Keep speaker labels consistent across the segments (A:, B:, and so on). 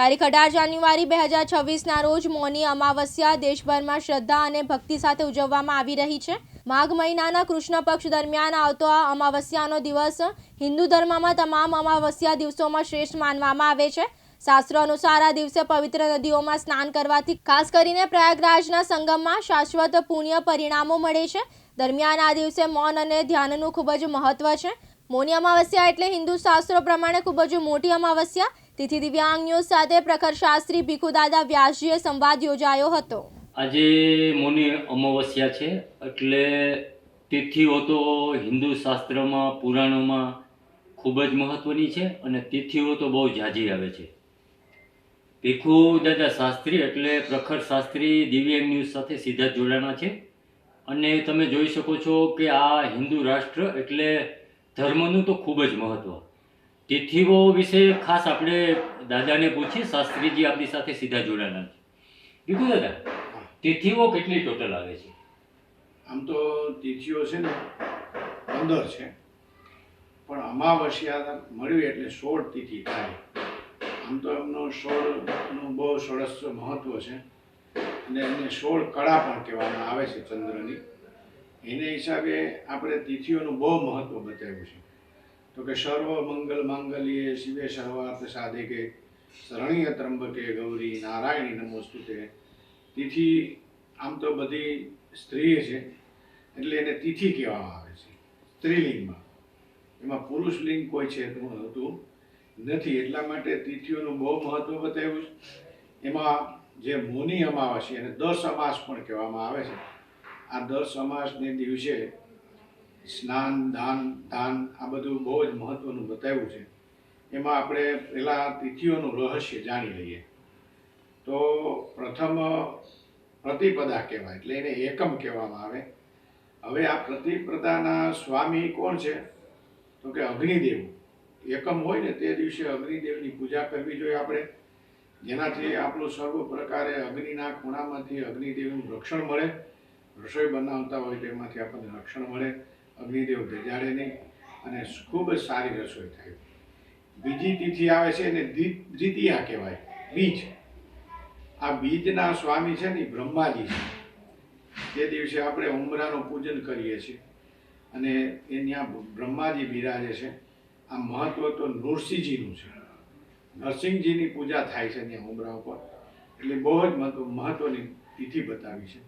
A: તારીખ અઢાર જાન્યુઆરી બે હજાર છવ્વીસના રોજ મૌની અમાવસ્યા દેશભરમાં શ્રદ્ધા અને ભક્તિ સાથે ઉજવવામાં આવી રહી છે. માઘ મહિનાના કૃષ્ણ પક્ષ દરમિયાન આવતો આ અમાવસ્યાનો દિવસ હિન્દુ ધર્મમાં તમામ અમાવસ્યા દિવસોમાં શ્રેષ્ઠ માનવામાં આવે છે. શાસ્ત્રો અનુસાર આ દિવસે પવિત્ર નદીઓમાં સ્નાન કરવાથી ખાસ કરીને પ્રયાગરાજના સંગમમાં શાશ્વત પુણ્ય પરિણામો મળે છે. દરમિયાન આ દિવસે મૌન અને ધ્યાનનું ખૂબ જ મહત્વ છે. મૌની અમાવસ્યા એટલે હિન્દુ શાસ્ત્રો પ્રમાણે ખૂબ જ મોટી અમાવસ્યા. તેથી દિવ્યાંગ ન્યૂઝ સાથે પ્રખર શાસ્ત્રી ભીખુદાદા વ્યાસજીએ સંવાદ યોજાયો હતો.
B: આજે મૌની અમાવસ્યા છે, એટલે તિથિઓ તો હિન્દુ શાસ્ત્રમાં, પુરાણોમાં ખૂબ જ મહત્વની છે અને તિથિઓ તો બહુ ઝાઝી આવે છે. ભીખુ દાદા શાસ્ત્રી એટલે પ્રખર શાસ્ત્રી દિવ્યાંગ ન્યૂઝ સાથે સીધા જોડાણા છે. અને તમે જોઈ શકો છો કે આ હિન્દુ રાષ્ટ્ર એટલે ધર્મનું તો ખૂબ જ મહત્વ. તિથિઓ વિશે ખાસ આપણે દાદાને પૂછીએ શાસ્ત્રીજી આપણી સાથે સીધા જોડાયેલા છે. કીધું દાદા? તિથિઓ કેટલી ટોટલ આવે છે?
C: આમ તો તિથિઓ છે ને પંદર છે. પણ અમાવસ્યા મળ્યું એટલે સોળ તિથિ થાય. આમ તો એમનો સોળનું બહુ સરસ મહત્વ છે. અને એમને સોળ કળા પણ કહેવામાં આવે છે ચંદ્રની. એને હિસાબે આપણે તિથિઓનું બહુ મહત્વ બતાવ્યું છે. તો કે સર્વ મંગલ માંગલ્યે શિવે સર્વાર્થ સાધિકે શરણીય ત્રંબકે ગૌરી નારાયણી નમોસ્તુતે તિથિ આમ તો બધી સ્ત્રી છે એટલે એને તિથિ કહેવામાં આવે છે, સ્ત્રીલિંગમાં. એમાં પુરુષ લિંગ કોઈ છે હતું નથી, એટલા માટે તિથિઓનું બહુ મહત્વ બતાવ્યું છે. એમાં જે મુનિ અમાવાસી અને દસ અમાસ પણ કહેવામાં આવે છે. આ દસ અમાસને દિવસે સ્નાન, દાન દાન આ બધું બહુ જ મહત્વનું બતાવ્યું છે. એમાં આપણે પહેલાં તિથિઓનું રહસ્ય જાણી લઈએ. તો પ્રથમ પ્રતિપદા કહેવાય, એટલે એને એકમ કહેવામાં આવે. હવે આ પ્રતિપદાના સ્વામી કોણ છે? તો કે અગ્નિદેવ. એકમ હોય ને તે દિવસે અગ્નિદેવની પૂજા કરવી જોઈએ આપણે. જેનાથી આપણું સર્વ પ્રકારે અગ્નિના ખૂણામાંથી અગ્નિદેવનું રક્ષણ મળે. રસોઈ બનાવતા હોય તેમાંથી આપણને રક્ષણ મળે. અગ્નિદેવ ભેજાડે નહીં અને ખૂબ જ સારી રસોઈ થાય. બીજી તિથિ આવે છે એને દ્વિ- દ્વિતીયા કહેવાય, બીજ. આ બીજના સ્વામી છે ને બ્રહ્માજી છે. તે દિવસે આપણે ઉમરાનું પૂજન કરીએ છીએ અને એ ત્યાં બ્રહ્માજી બિરાજે છે, આ મહત્વ તો નૃસિંહજીનું છે. નરસિંહજીની પૂજા થાય છે ત્યાં ઉમરા ઉપર. એટલે બહુ જ મહત્વ, મહત્વની તિથિ બતાવી છે.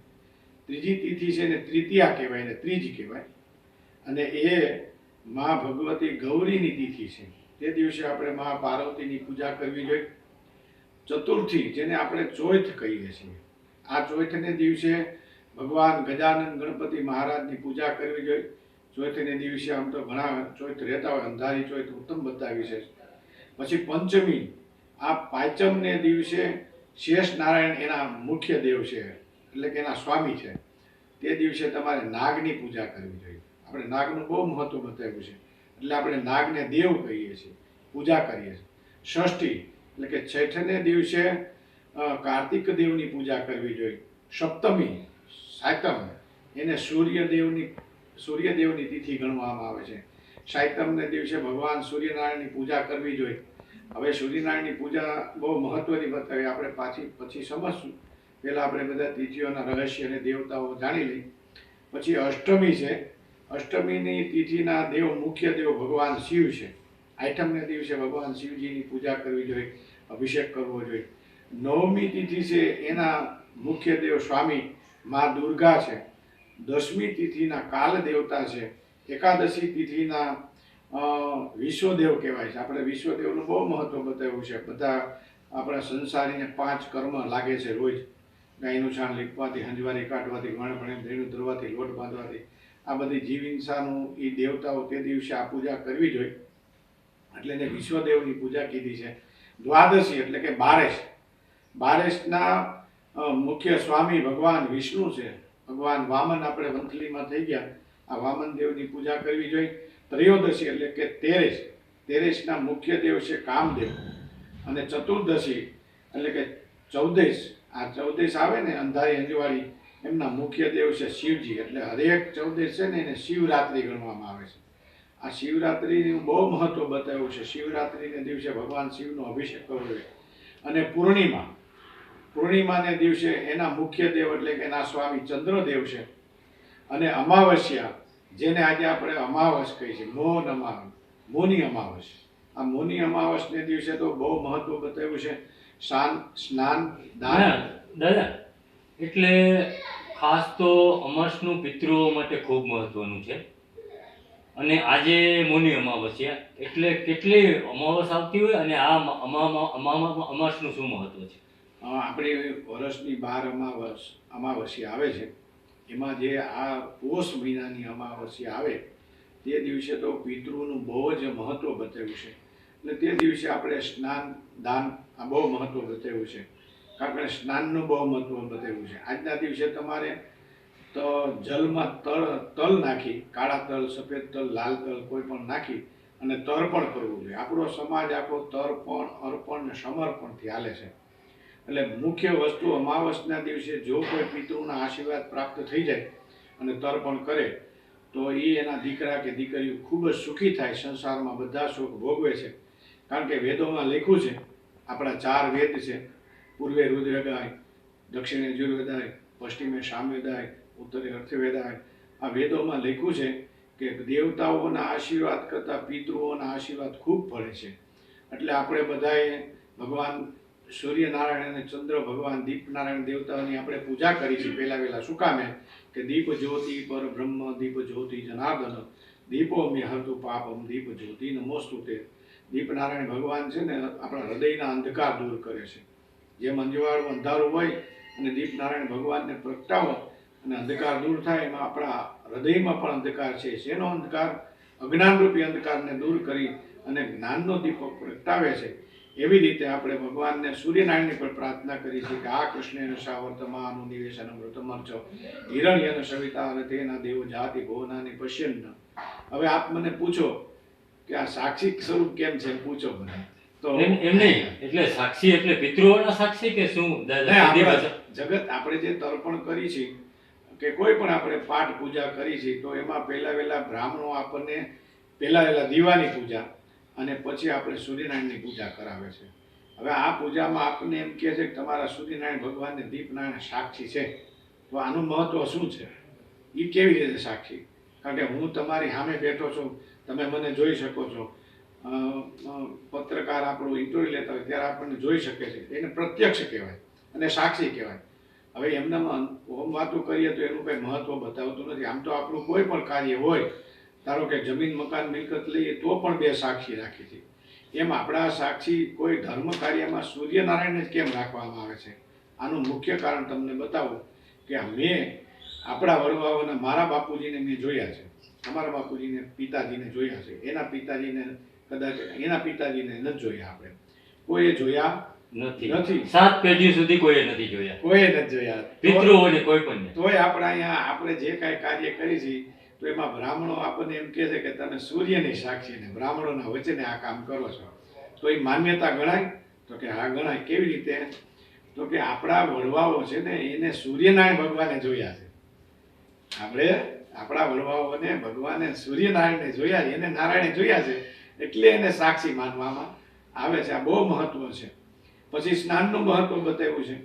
C: ત્રીજી તિથિ છે ને તૃતીયા કહેવાય ને ત્રીજ કહેવાય. અને એ મા ભગવતી ગૌરીની તિથિ છે. તે દિવસે આપણે મા પાર્વતીની પૂજા કરવી જોઈએ. ચતુર્થી, જેને આપણે ચોથ કહીએ છીએ. આ ચોથને દિવસે ભગવાન ગજાનંદ ગણપતિ મહારાજની પૂજા કરવી જોઈએ. ચોથને દિવસે આમ તો ઘણા ચોથ રહેતા હોય, અંધારી ચોથ, ઉત્તમ બતાવી છે પછી પંચમી, આ પાંચમને દિવસે શેષ નારાયણ એના મુખ્ય દેવ છે, એટલે કે એના સ્વામી છે. તે દિવસે તમારે નાગની પૂજા કરવી જોઈએ. આપણે નાગનું બહુ મહત્વ બતાવ્યું છે. એટલે આપણે નાગને દેવ કહીએ છીએ, પૂજા કરીએ છીએ. ષષ્ઠી, એટલે કે છઠને દિવસે કાર્તિક દેવની પૂજા કરવી જોઈએ. સપ્તમી, સાતમ, એને સૂર્યદેવની સૂર્યદેવની તિથિ ગણવામાં આવે છે. સાતમને દિવસે ભગવાન સૂર્યનારાયણની પૂજા કરવી જોઈએ. હવે સૂર્યનારાયણની પૂજા બહુ મહત્વની બતાવી, આપણે પાછી, પછી સમજશું. પહેલાં આપણે બધા તિથિઓના રહસ્ય અને દેવતાઓ જાણી લઈ પછી અષ્ટમી છે અષ્ટમીની તિથિના દેવ, મુખ્ય દેવ ભગવાન શિવ છે. આઠમને દિવસે ભગવાન શિવજીની પૂજા કરવી જોઈએ, અભિષેક કરવો જોઈએ. નવમી તિથિ છે એના મુખ્ય દેવ સ્વામી મા દુર્ગા છે. દસમી તિથિના કાલ દેવતા છે. એકાદશી તિથિના વિશ્વદેવ કહેવાય છે. આપણે વિશ્વદેવનું બહુ મહત્વ બતાવ્યું છે. બધા આપણા સંસારીને પાંચ કર્મ લાગે છે રોજ. ગાયનું છાણ લીપવાથી, હંજવારી કાઢવાથી વણ ભણે ધીણું, ધરવાથી, લોટ બાંધવાથી આ બધી જીવ હિંસાનું એ દેવતાઓ તે દિવસે આ પૂજા કરવી જોઈએ. એટલે એને વિશ્વદેવની પૂજા કીધી છે. દ્વાદશી એટલે કે બારેશ. બારેશના મુખ્ય સ્વામી ભગવાન વિષ્ણુ છે. ભગવાન વામન આપણે વંથલીમાં થઈ ગયા. આ વામન દેવની પૂજા કરવી જોઈએ. ત્રયોદશી એટલે કે તેરેશ. તેરેશના મુખ્ય દેવ છે કામદેવ. અને ચતુર્દશી એટલે કે ચૌદેશ. આ ચૌદેશ આવે ને અંધારી અંજવાળી એમના મુખ્ય દેવ છે શિવજી. એટલે હરેક ચૌદેશ છે ને એને શિવરાત્રિ ગણવામાં આવે છે. આ શિવરાત્રિનું બહુ મહત્વ બતાવ્યું છે. શિવરાત્રિને દિવસે ભગવાન શિવનો અભિષેક કરવો જોઈએ. અને પૂર્ણિમા. પૂર્ણિમાને દિવસે એના મુખ્ય દેવ એટલે કે એના સ્વામી ચંદ્રદેવ છે. અને અમાવસ્યા, જેને આજે આપણે અમાવસ કહીએ છીએ, મોન અમાવસ, મોની અમાવસ. આ મોની અમાવસને દિવસે તો બહુ મહત્વ બતાવ્યું છે. શાન સ્નાન, દાન.
B: દાદા એટલે ખાસ તો અમરસનું પિતૃઓ માટે ખૂબ મહત્વનું છે. અને આજે મુનિ અમાવસ્યા, એટલે કેટલી અમાવસ આવતી હોય અને આ અમા- અમા- અમા- અમાસનું શું મહત્વ છે?
C: આપણે વર્ષની બાર અમાવસ, અમાવસ્યા આવે છે. એમાં જે આ પોષ મહિનાની અમાવસ્યા આવે, તે દિવસે તો પિતૃનું બહુ જ મહત્વ બતાવ્યું છે. એટલે તે દિવસે આપણે સ્નાન, દાન આ બહુ મહત્વ બતાવ્યું છે. કારણ કે સ્નાનનું બહુ મહત્વ બતાવ્યું છે. આજના દિવસે તમારે તો જલમાં તલ તલ નાખી, કાળા તલ, સફેદ તલ, લાલ તલ કોઈ પણ નાખી અને તર્પણ કરવું જોઈએ. આપણો સમાજ આખો તર્પણ, અર્પણ ને સમર્પણથી હાલે છે. એટલે મુખ્ય વસ્તુ અમાવસના દિવસે જો કોઈ પિતૃના આશીર્વાદ પ્રાપ્ત થઈ જાય અને તર્પણ કરે, તો એ એના દીકરા કે દીકરીઓ ખૂબ જ સુખી થાય. સંસારમાં બધા સુખ ભોગવે છે. કારણ કે વેદોમાં લખ્યું છે, આપણા ચાર વેદ છે. પૂર્વે રુદ્રગાય, દક્ષિણે જુર્વેદાય પશ્ચિમે સામવેદાય ઉત્તરે અર્થવેદાય. આ વેદોમાં લખ્યું છે કે દેવતાઓના આશીર્વાદ કરતાં પિતૃઓના આશીર્વાદ ખૂબ પડે છે. એટલે આપણે બધાએ ભગવાન સૂર્યનારાયણ અને ચંદ્ર ભગવાન દીપનારાયણ દેવતાઓની આપણે પૂજા કરી છે પહેલા વહેલા શું કામે? કે દીપ જ્યોતિ પર બ્રહ્મ, દીપ જ્યોતિ જનાર્દન. દીપો મે હરતુ પાપમ, દીપ જ્યોતિ નમોસ્તુ તે દીપનારાયણ ભગવાન છે ને આપણા હૃદયના અંધકાર દૂર કરે છે. જેમ અંજવાળું અંધારું હોય અને દીપનારાયણ ભગવાનને પ્રગટાવો અને અંધકાર દૂર થાય, એમાં આપણા હૃદયમાં પણ અંધકાર છે. શેનો અંધકાર? અજ્ઞાનરૂપી અંધકારને દૂર કરી અને જ્ઞાનનો દીપક પ્રગટાવે છે. એવી રીતે આપણે ભગવાનને સૂર્યનારાયણની પણ પ્રાર્થના કરી છે કે આ કૃષ્ણેન સાવર્તમાનું નિવેશન મૃતમર્ચ હિરણ્યન સવિતા અને તેના દેવ જાતિ ભુવનાની પશ્યન્ન. હવે આપ મને પૂછો કે આ સાક્ષી સ્વરૂપ કેમ છે? પૂછો મને.
B: એમ નહીં. એટલે સાક્ષી એટલે પિતૃઓના સાક્ષી કે શું?
C: જગત આપણે જે તર્પણ કરી છે કે કોઈ પણ આપણે પાઠ પૂજા કરી છે તો એમાં પહેલા વહેલા બ્રાહ્મણો આપણને પહેલા વહેલા દીવાની પૂજા અને પછી આપણે સૂર્યનારાયણની પૂજા કરાવે છે. હવે આ પૂજામાં આપણને એમ કહે છે કે તમારા સૂર્યનારાયણ ભગવાનને દીપનારાયણ સાક્ષી છે. તો આનું મહત્વ શું છે? એ કેવી રીતે સાક્ષી? કારણ કે હું તમારી સામે બેઠો છું તમે મને જોઈ શકો છો. પત્રકાર આપણું ઇન્ટરવ્યુ લેતા હોય ત્યારે આપણને જોઈ શકે છે. એને પ્રત્યક્ષ કહેવાય અને સાક્ષી કહેવાય. હવે એમનામાં ઓમ વાતો કરીએ તો એનું કંઈ મહત્વ બતાવતું નથી. આમ તો આપણું કોઈ પણ કાર્ય હોય, ધારો કે જમીન, મકાન, મિલકત લઈએ તો પણ બે સાક્ષી રાખી છે. એમ આપણા સાક્ષી કોઈ ધર્મ કાર્યમાં સૂર્યનારાયણને જ કેમ રાખવામાં આવે છે? આનું મુખ્ય કારણ તમને બતાવું કે મેં આપણા વડવાઓને મારા બાપુજીને મેં જોયા છે. અમારા બાપુજીને, પિતાજીને જોયા છે. એના પિતાજીને કદાચ એના પિતાજીને ન જોયા આપણે. કોઈએ જોયા
B: નથી.
C: નથી.
B: સાત પેઢી સુધી કોઈએ નથી જોયા.
C: કોઈએ નથી જોયા.
B: પિતૃઓને કોઈ પણ
C: તોય આપણે અહીંયા આપણે જે કાંઈ કાર્ય કરી છીએ તો એમાં બ્રાહ્મણો આપણને એમ કહે છે કે તમે સૂર્યની સાક્ષીને બ્રાહ્મણોના વચને આ કામ કરો છો. તો એ માન્યતા ગણાય? તો કે હા ગણાય. કેવી રીતે? તો કે આપણા વડવાઓ છે ને એને સૂર્યનારાયણ ભગવાને જોયા છે. આપણે આપણા વડવાઓને ભગવાને સૂર્યનારાયણને જોયા છે એને નારાયણે જોયા છે. એટલે એને સાક્ષી માનવામાં આવે છે. આ બહુ મહત્વ છે. પછી સ્નાનનું મહત્વ બતાવ્યું છે.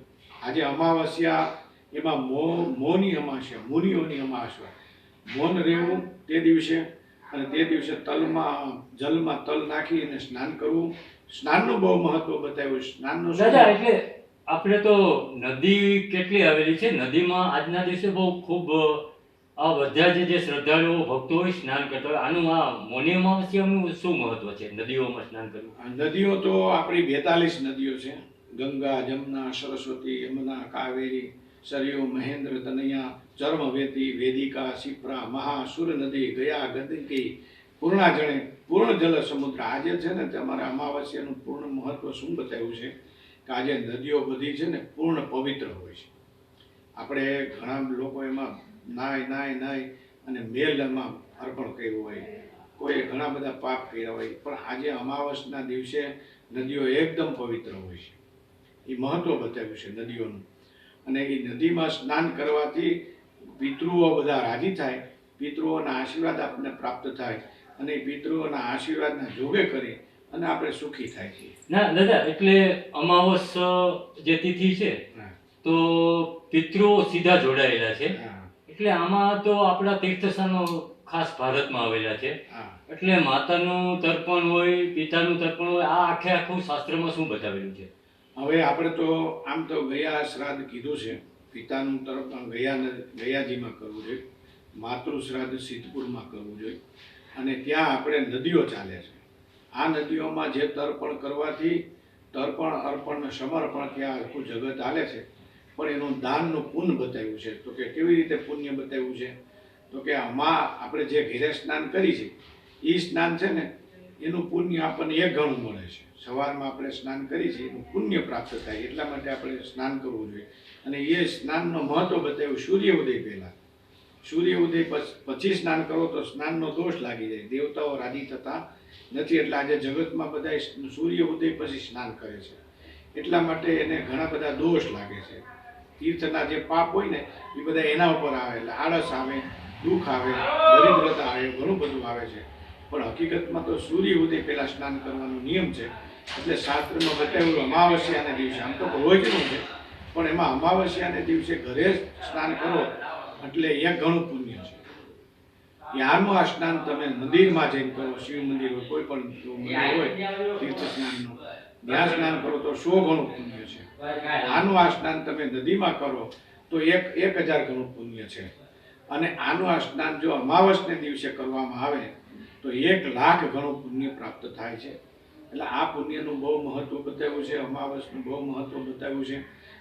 C: આજે અમાવસ્યા એમાં મો, મોની અમાસ્યા મુનિઓની અમાસ્યા મૌન રહેવું તે દિવસે અને તે દિવસે તલમાં, જલમાં તલ નાખી અને સ્નાન કરવું. સ્નાનનું બહુ મહત્વ બતાવ્યું. સ્નાનનું
B: એટલે આપણે તો નદી કેટલી આવેલી છે? નદીમાં આજના દિવસે બહુ ખૂબ આ બધા જે જે શ્રદ્ધાળુઓ ભક્તો હોય સ્નાન કરતા હોય, આનું આ મોની શું મહત્વ છે? નદીઓમાં સ્નાન કરવું.
C: નદીઓ તો આપણી બેતાલીસ નદીઓ છે. ગંગા, જમના, સરસ્વતી, યમુના, કાવેરી, સરયુ, મહેન્દ્ર, તનૈયા ચર્મવેતી વેદિકા, શિપ્રા મહા નદી, ગયા, ગંદકી પૂર્ણાજણે પૂર્ણ જલ સમુદ્ર. આજે છે ને તમારા અમાવાસ્યાનું પૂર્ણ મહત્વ શું બતાવ્યું છે? કે આજે નદીઓ બધી છે ને પૂર્ણ પવિત્ર હોય છે. આપણે ઘણા લોકો એમાં નાય નાય નાય અને મેલમાં અર્પણ કર્યું હોય. કોઈએ ઘણા બધા પાપ કર્યા હોય પણ આજે અમાવસના દિવસે નદીઓ એકદમ પવિત્ર હોય છે. એ મહત્વ બતાવ્યું છે નદીઓનું. અને એ નદીમાં સ્નાન કરવાથી પિતૃઓ બધા રાજી થાય પિતૃઓના આશીર્વાદ આપણને પ્રાપ્ત થાય અને પિતૃઓના આશીર્વાદના જોગે કરી અને આપણે સુખી થાય છે
B: ના દાદા એટલે અમાવસ જે તિથિ છે તો પિતૃઓ સીધા જોડાયેલા છે. એટલે આમાં તો આપણા તીર્થસ્થાનો ખાસ ભારતમાં આવેલા છે. એટલે માતાનું તર્પણ હોય પિતાનું તર્પણ હોય આ આખે આખું શાસ્ત્રમાં શું બતાવેલું છે?
C: હવે આપણે તો આમ તો ગયા શ્રાદ્ધ કીધું છે. પિતાનું તર્પણ ગયા ગયાજીમાં કરવું જોઈએ. માતૃ શ્રાદ્ધ સિદ્ધપુરમાં કરવું જોઈએ. અને ત્યાં આપણે નદીઓ ચાલે છે. આ નદીઓમાં જે તર્પણ કરવાથી તર્પણ અર્પણ સમર્પણ ત્યાં આખું જગત ચાલે છે પણ એનું દાનનું પુણ્ય બતાવ્યું છે. તો કે કેવી રીતે પુણ્ય બતાવ્યું છે? તો કે આમાં આપણે જે ઘેરે સ્નાન કરી છે એ સ્નાન છે ને, એનું પુણ્ય આપણને એક ઘણું મળે છે. સવારમાં આપણે સ્નાન કરી છીએ એનું પુણ્ય પ્રાપ્ત થાય, એટલા માટે આપણે સ્નાન કરવું જોઈએ. અને એ સ્નાનનો મહત્વ બતાવ્યું સૂર્ય ઉદય પહેલાં. સૂર્ય ઉદય પછ- સ્નાન કરો તો સ્નાનનો દોષ લાગી જાય. દેવતાઓ રાજી થતા નથી, એટલે આજે જગતમાં બધા સૂર્ય ઉદય પછી સ્નાન કરે છે. એટલા માટે એને ઘણા બધા દોષ લાગે છે. તીર્થના જે પાપ હોય ને, એ બધા એના ઉપર આવે એટલે આળસ આવે, દુઃખ આવે, દરિદ્રતા આવે, ઘણું બધું આવે છે. પણ હકીકતમાં તો સૂર્ય ઉદય પહેલાં સ્નાન કરવાનો નિયમ છે. એટલે શાસ્ત્રમાં બતાવેલું અમાવસ્યાના દિવસે, આમ તો રોજનું છે પણ એમાં અમાવસ્યાને દિવસે ઘરે સ્નાન કરો, એટલે અહીંયા ઘણું પુણ્ય છે. યારનું આ સ્નાન તમે મંદિરમાં જઈને કરો, શિવ મંદિર હોય, કોઈ પણ મંદિર હોય તીર્થ સ્નાનનું ત્યાં સ્નાન કરો તો સો ગણું પુણ્ય છે? આનું આ સ્નાન તમે નદીમાં કરો તો એક એક હજાર ગણું પુણ્ય છે. અને આનું આ સ્નાન જો અમાવસને દિવસે કરવામાં આવે તો એક લાખ ગણું પુણ્ય પ્રાપ્ત થાય છે. એટલે આ પુણ્યનું બહુ મહત્વ બતાવ્યું છે, અમાવસનું બહુ મહત્વ બતાવ્યું છે.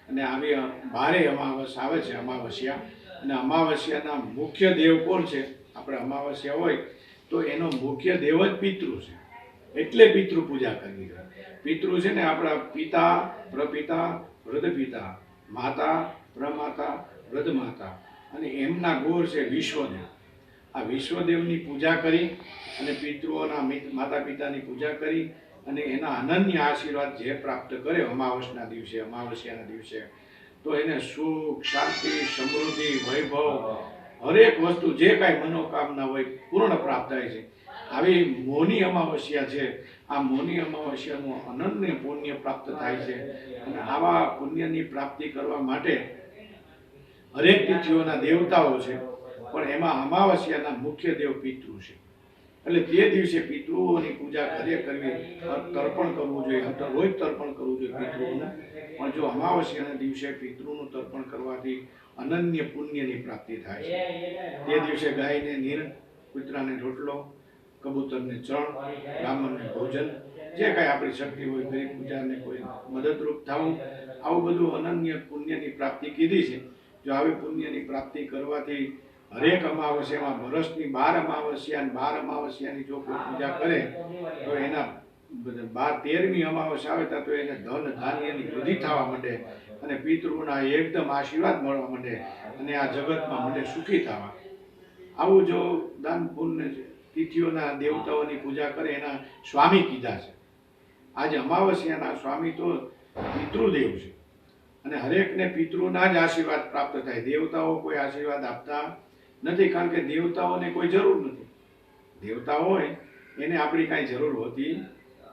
C: અને આવી ભારે અમાવસ આવે છે, અમાવસ્યા. અને અમાવસ્યાના મુખ્ય દેવ કોણ છે? આપણે અમાવસ્યા હોય તો એનો મુખ્ય દેવ જ પિતૃ છે. એટલે પિતૃ પૂજા કરવી પિતૃ છે ને આપણા પિતા પ્રપિતા વૃદ્ધપિતા માતા પ્રમાતા વૃદ્ધ માતા અને એમના ગોળ છે વિશ્વદેવ. આ વિશ્વદેવની પૂજા કરી અને પિતૃઓના માતા પિતાની પૂજા કરી અને એના અનન્ય આશીર્વાદ જે પ્રાપ્ત કરે અમાવસના દિવસે અમાવસ્યાના દિવસે તો એને સુખ શાંતિ સમૃદ્ધિ વૈભવ હરેક વસ્તુ જે કાંઈ મનોકામના હોય પૂર્ણ પ્રાપ્ત થાય છે. આવી મોની અમાવસ્યા છે. આ મોની અમાવસ્યાનું અનન્ય પુણ્ય પ્રાપ્ત થાય છે. અને આવા પુણ્યની પ્રાપ્તિ કરવા માટે હરેક તિથિઓના દેવતાઓ છે. પણ એમાં અમાવસ્યાના મુખ્ય દેવ પિતૃ છે. એટલે તે દિવસે પિતૃઓની પૂજા કાર્ય કરવી તર્પણ કરવું જોઈએ. રોજ તર્પણ કરવું જોઈએ પિતૃઓનું. પણ જો અમાવસ્યાના દિવસે પિતૃનું તર્પણ કરવાથી અનન્ય પુણ્યની પ્રાપ્તિ થાય છે. તે દિવસે ગાયને નીર, કૂતરાને રોટલો કબૂતરને ચણ, બ્રાહ્મણને ભોજન, જે કાંઈ આપણી શક્તિ હોય, ગરીબ પૂજાને કોઈ મદદરૂપ થવું, આવું બધું અનન્ય પુણ્યની પ્રાપ્તિ કીધી છે. જો આવી પુણ્યની પ્રાપ્તિ કરવાથી હરેક અમાવસ્યામાં વર્ષની બાર અમાવસ્યા બાર અમાવસ્યાની જો કોઈ પૂજા કરે, તો એના બાર તેરમી અમાવસ્યા આવે, ત્યાં તો એને ધન ધાન્યની વૃદ્ધિ થવા માંડે અને પિતૃના એકદમ આશીર્વાદ મળવા માંડે અને આ જગતમાં માંડે સુખી થવા. આવું જો દાન પુણ્ય તિથિઓના દેવતાઓની પૂજા કરે, એના સ્વામી કીધા છે. આજે અમાવસ્યાના સ્વામી તો પિતૃદેવ છે. અને હરેકને પિતૃના જ આશીર્વાદ પ્રાપ્ત થાય. દેવતાઓ કોઈ આશીર્વાદ આપતા નથી, કારણ કે દેવતાઓને કોઈ જરૂર નથી. દેવતા હોય, એને આપણી કાંઈ જરૂર હોતી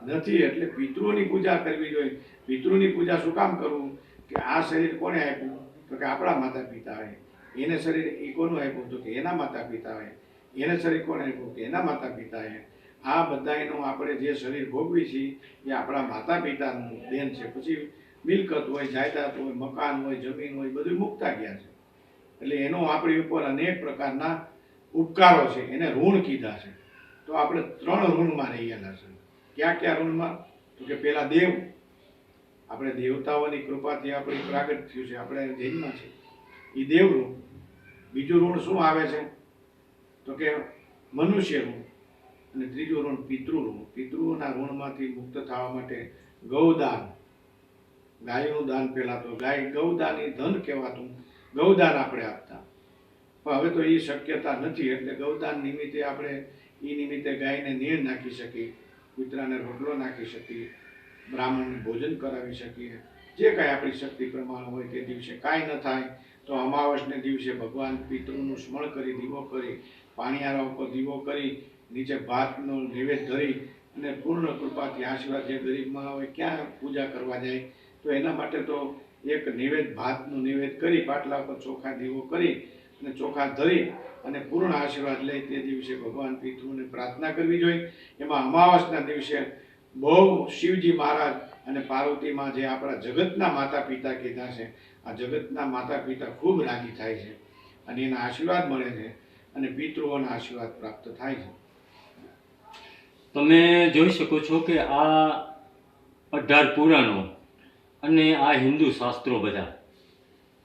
C: નથી. એટલે પિતૃની પૂજા કરવી જોઈએ. પિતૃની પૂજા શું કામ કરવું? કે આ શરીર કોને આપ્યું? તો કે આપણા માતા પિતાએ એને શરીર એ કોનું આપ્યું તો કે એના માતા પિતાએ એને શરીર કોને આપ્યું? કે એના માતા પિતાએ આ બધાયનું આપણે જે શરીર ભોગવી છીએ, એ આપણા માતા પિતાનું દેન છે. પછી મિલકત હોય, જાયદાદ હોય, મકાન હોય, જમીન હોય બધું મૂકતા ગયા છે. એટલે એનો આપણી ઉપર અનેક પ્રકારના ઉપકારો છે. એને ઋણ કીધા છે. તો આપણે ત્રણ ઋણમાં રહેલા છે. ક્યાં ક્યાં ઋણમાં? તો કે પેલા દેવ. આપણે દેવતાઓની કૃપાથી આપણે પ્રાગટ થયું છે. આપણે જૈનમાં છે એ દેવ ઋણ બીજું ઋણ શું આવે છે? તો કે મનુષ્ય ઋણ અને ત્રીજું ઋણ પિતૃ ઋણ. પિતૃના ઋણમાંથી મુક્ત થવા માટે ગૌદાન. ગાયનું દાન પહેલા તો ગાય ગૌદાન એ ધન કહેવાતું. ગૌદાન આપણે આપતા. પણ હવે તો એ શક્યતા નથી. એટલે ગૌદાન નિમિત્તે આપણે એ નિમિત્તે ગાયને નીર નાખી શકીએ. કૂતરાને રોટલો નાખી શકીએ. બ્રાહ્મણને ભોજન કરાવી શકીએ. જે કાંઈ આપણી શક્તિ પ્રમાણ હોય તે દિવસે કાંઈ ન થાય. તો અમાવસને દિવસે ભગવાન પિતૃનું સ્મરણ કરી, દીવો કરી પાણીયારા ઉપર દીવો કરી, નીચે ભાતનો નૈવેદ્ય ધરી અને પૂર્ણ કૃપાથી આશીર્વાદ જે ગરીબમાં હોય ક્યાં પૂજા કરવા જાય, તો એના માટે તો એક નિવેદ ભાતનું નિવેદ કરી, પાટલા પર ચોખા દીવો કરી અને ચોખા ધરી અને પૂર્ણ આશીર્વાદ લઈ તે દિવસે ભગવાન પિતૃને પ્રાર્થના કરવી જોઈએ. એમાં અમાવાસના દિવસે બહુ શિવજી મહારાજ અને પાર્વતીમાં જે આપણા જગતના માતા પિતા કીધા છે, આ જગતના માતા પિતા ખૂબ રાજી થાય છે અને એના આશીર્વાદ મળે છે. અને પિતૃઓના આશીર્વાદ પ્રાપ્ત થાય છે.
B: તમે જોઈ શકો છો કે આ અઢાર પુરાણો અને આ હિન્દુ શાસ્ત્રો બધા.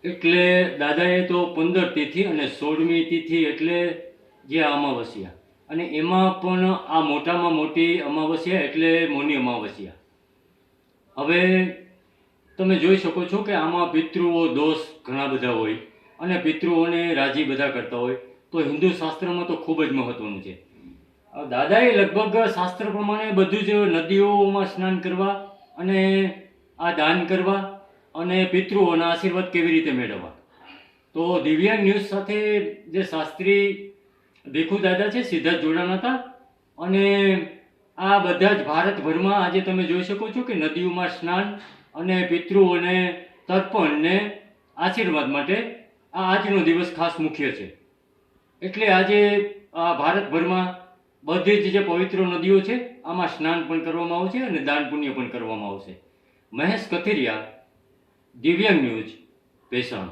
B: એટલે દાદાએ તો પંદર તિથિ અને સોળમી તિથિ એટલે જે અમાવસ્યા. અને એમાં પણ આ મોટામાં મોટી અમાવસ્યા એટલે મૌની અમાવસ્યા. હવે તમે જોઈ શકો છો કે આમાં પિતૃઓ દોષ ઘણા બધા હોય અને પિતૃઓને રાજી બધા કરતા હોય. તો હિન્દુ શાસ્ત્રમાં તો ખૂબ જ મહત્વનું છે. દાદાએ લગભગ શાસ્ત્ર પ્રમાણે બધું જ નદીઓમાં સ્નાન કરવા અને આ દાન કરવા અને પિતૃઓના આશીર્વાદ કેવી રીતે મેળવવા. તો દિવ્યાંગ ન્યૂઝ સાથે જે શાસ્ત્રી ભીખુ દાદા છે, સીધા જોડાણા હતા. અને આ બધા જ ભારતભરમાં આજે તમે જોઈ શકો છો કે નદીઓમાં સ્નાન અને પિતૃઓને તર્પણને આશીર્વાદ માટે આ આજનો દિવસ ખાસ મુખ્ય છે. એટલે આજે આ ભારતભરમાં બધી જ જે પવિત્ર નદીઓ છે, આમાં સ્નાન પણ કરવામાં આવશે અને દાન પુણ્ય પણ કરવામાં આવશે. મહેશ કથિરિયા, દિવ્યાંગ ન્યૂઝ, ભેસાણ.